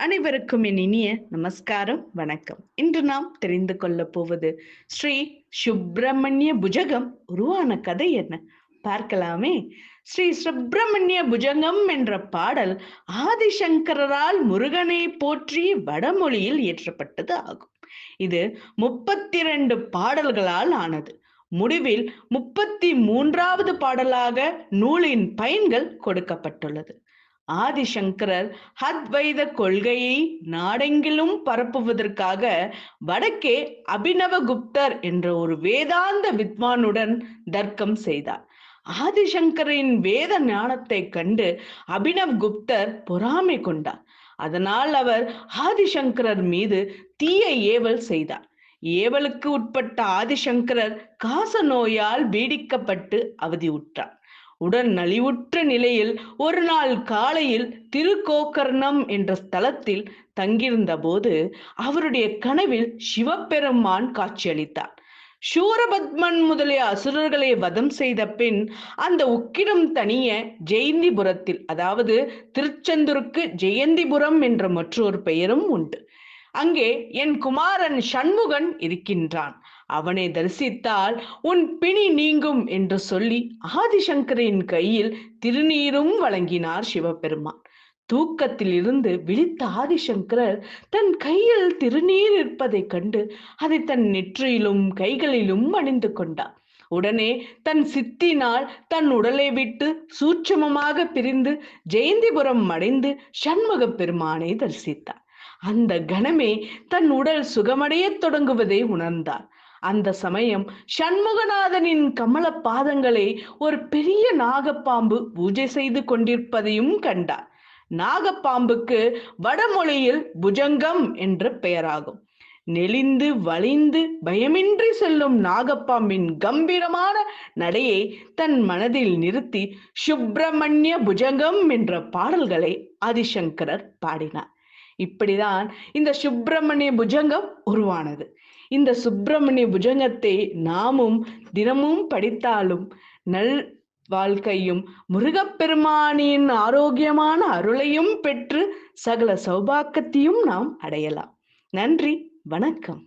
அனைவருக்கும் என் இனிய நமஸ்காரம் வணக்கம். இன்று நாம் தெரிந்து கொள்ள போவது ஸ்ரீ சுப்பிரமணிய புஜகம். உருவான கதை என்ன? பார்க்கலாமே. ஸ்ரீ சுப்பிரமணிய புஜங்கம் என்ற பாடல் ஆதிசங்கரால் முருகனை போற்றி வடமொழியில் இயற்றப்பட்டது ஆகும். இது முப்பத்தி இரண்டு பாடல்களால் ஆனது. முடிவில் முப்பத்தி மூன்றாவது பாடலாக நூலின் பயன்கள் கொடுக்கப்பட்டுள்ளது. ஆதிசங்கரர் அத்வைத கொள்கையை நாடெங்கிலும் பரப்புவதற்காக வடக்கே அபினவகுப்தர் என்ற ஒரு வேதாந்த வித்வானுடன் தர்க்கம் செய்தார். ஆதிசங்கரின் வேத ஞானத்தை கண்டு அபினவ் குப்தர் பொறாமை கொண்டார். அதனால் அவர் ஆதிசங்கரர் மீது தீய ஏவல் செய்தார். ஏவலுக்கு உட்பட்ட ஆதிசங்கரர் காச நோயால் பீடிக்கப்பட்டு அவதியுற்றார். உடன் நலிவுற்ற நிலையில் ஒரு நாள் காலையில் திருக்கோக்கர்ணம் என்ற ஸ்தலத்தில் தங்கியிருந்த போது அவருடைய கனவில் சிவபெருமான் காட்சியளித்தார். சூரபத்மன் முதலிய அசுரர்களை வதம் செய்த பின் அந்த உக்கிரம் தனிய ஜெயந்திபுரத்தில் அதாவது திருச்செந்தூருக்கு ஜெயந்திபுரம் என்ற மற்றொரு பெயரும் உண்டு. அங்கே என் குமாரன் சண்முகன் இருக்கின்றான். அவனை தரிசித்தால் உன் பிணி நீங்கும் என்று சொல்லி ஆதிசங்கரின் கையில் திருநீரும் வழங்கினார் சிவபெருமான். தூக்கத்தில் இருந்து விழித்த ஆதிசங்கரர் தன் கையில் திருநீர் இருப்பதைக் கண்டு அதை தன் நெற்றியிலும் கைகளிலும் அணிந்து கொண்டார். உடனே தன் சித்தினால் தன் உடலை விட்டு சூட்சமமாக பிரிந்து ஜெயந்திபுரம் அடைந்து சண்முக பெருமானை தரிசித்தார். அந்த கணமே தன் உடல் சுகமடையத் தொடங்குவதை உணர்ந்தார். அந்த சமயம் சண்முகநாதனின் கமல பாதங்களை ஒரு பெரிய நாகப்பாம்பு பூஜை செய்து கொண்டிருப்பதையும் கண்டார். நாகப்பாம்புக்கு வடமொழியில் புஜங்கம் என்ற பெயராகும். நெளிந்து வலிந்து பயமின்றி செல்லும் நாகப்பாம்பின் கம்பீரமான நடையை தன் மனதில் நிறுத்தி சுப்பிரமணிய புஜங்கம் என்ற பாடல்களை ஆதிசங்கரர் பாடினார். இப்படிதான் இந்த சுப்பிரமணிய புஜங்கம் உருவானது. இந்த சுப்பிரமணிய புஜங்கத்தை நாமும் தினமும் படித்தாலும் நல் வாழ்க்கையும் முருகப்பெருமானின் ஆரோக்கியமான அருளையும் பெற்று சகல சௌபாக்கத்தையும் நாம் அடையலாம். நன்றி வணக்கம்.